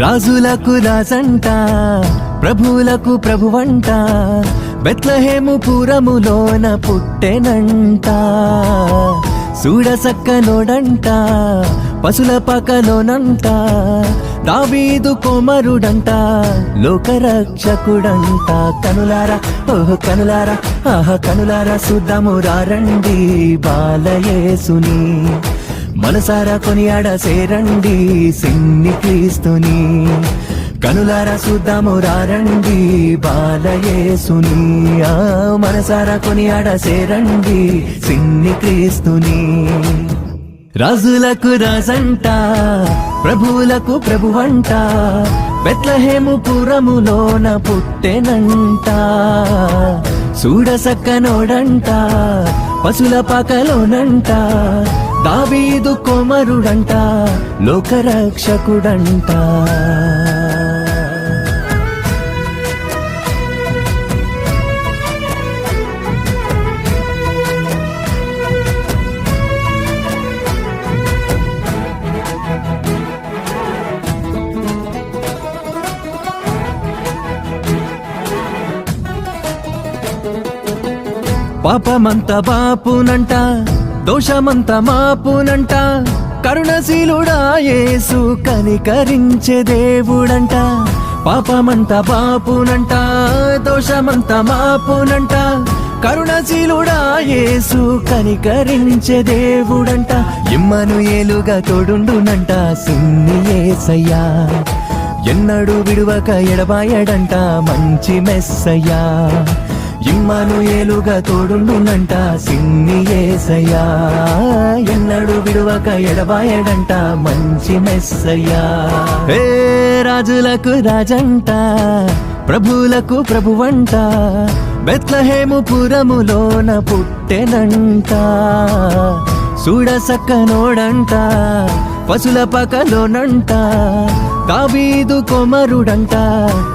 రాజులకు రాజంట ప్రభువులకు ప్రభువంట బెత్లహేము పురములోన పుట్టెనంట. చూడసక్కనోడంట పశుల పకలోనంట దావీదు కుమరుడంట లోకరక్షకుడంట. కనులారా ఓహో కనులారా ఆహ కనులారా సుద్దము రండి బాలయేసుని. మనసారా కొనియాడ సేరండి సిన్ని క్రీస్తుని. కనులారా చూద్దాము రండి బాలయేసుని. ఆ మనసారా కొనియాడ సేరండి సిన్ని క్రీస్తుని. రాజులకు రాజంట ప్రభువులకు ప్రభువంట బెత్లహేము పురములోన పుట్టెనంట. చూడసక్కనోడంట పశుల పాకలోనంట దావీదు కోమరుడంట లోకరక్షకుడంట. పాపమంత బాపునంట దోషమంత మాపునంట కరుణశీలుడా యేసు కనికరించే దేవుడంట. పాపమంత బాపునంట దోషమంత మాపునంట కరుణశీలుడా యేసు కనికరించే దేవుడంట. ఇమ్మను ఏలుగా తోడుండునంట సున్ని ఏసయ్యా. ఎన్నడు విడువక ఎడబాయడంట మంచి మెస్సయ్యా. ఇమ్మను ఏలుగా తోడుండునంట సిన్ని ఏసయ్యా. ఎన్నడు విడువక ఎడబాయడంట మంచి మెస్సయ్యా. ఏ రాజులకు రాజంట ప్రభువులకు ప్రభువంట బెత్లహేము పురములోన పుట్టెనంట. చూడసక్కనోడంట పశుల పకలోనంట దావీదు కొమరుడంట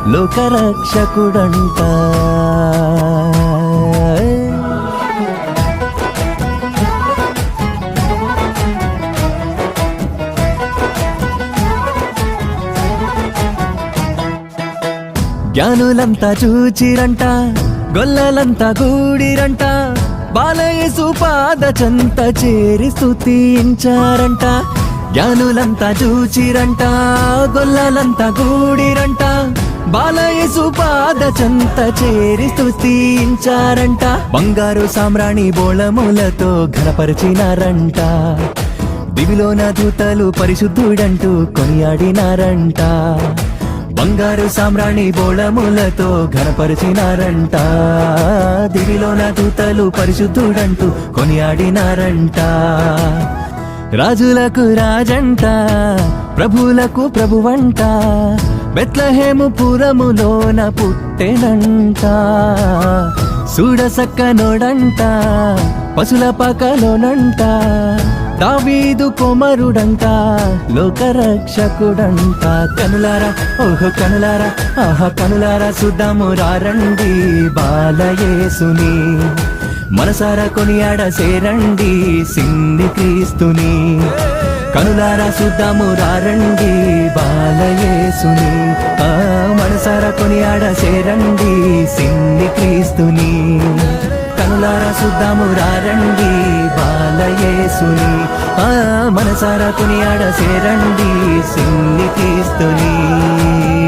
లోకరక్షకుడంట. జ్ఞానులంతా చూచిరంట గొల్లలంతా గూడిరంట బాలయేసు పాద చేరి స్థుతించారంట జ్ఞానులంతా చూచిరంట గొల్లలంతా గూడిరంట బాలయేసు పాద చేరి స్థుతించారంట బంగారు సామ్రాణి బోళములతో ఘనపరిచినారంట. దివిలోన దూతలు పరిశుద్ధుడంటూ కొనియాడినారంట. బంగారు సామ్రాణి బోళములతో ఘనపరిచినారంట. దివిలోన దూతలు పరిశుద్ధుడంటూ కొనియాడినారంట. రాజులకు రాజంట ప్రభువులకు ప్రభువంట. బెత్లహేము పురములోన పుట్టెనంట. చూడసక్కనోడంట పశుల పకలోనంట. దావీదు కొమరుడంట లోకరక్షకుడంట. కనులారా ఓహో కనులారా ఆహా కనులారా సుద్దాము రండి బాలయేసుని. మనసారా కొనియాడ సేరండి సిన్ని క్రీస్తుని. కనులారా సుద్దాము రండి బాలయేసుని. ఆ మనసారా కొనియాడ సేరండి సిన్ని క్రీస్తుని. కనులారా సుద్దాము రండి బాలయేసుని. మనసారా కొనియాడ సేరండి సిన్ని తీస్తుని.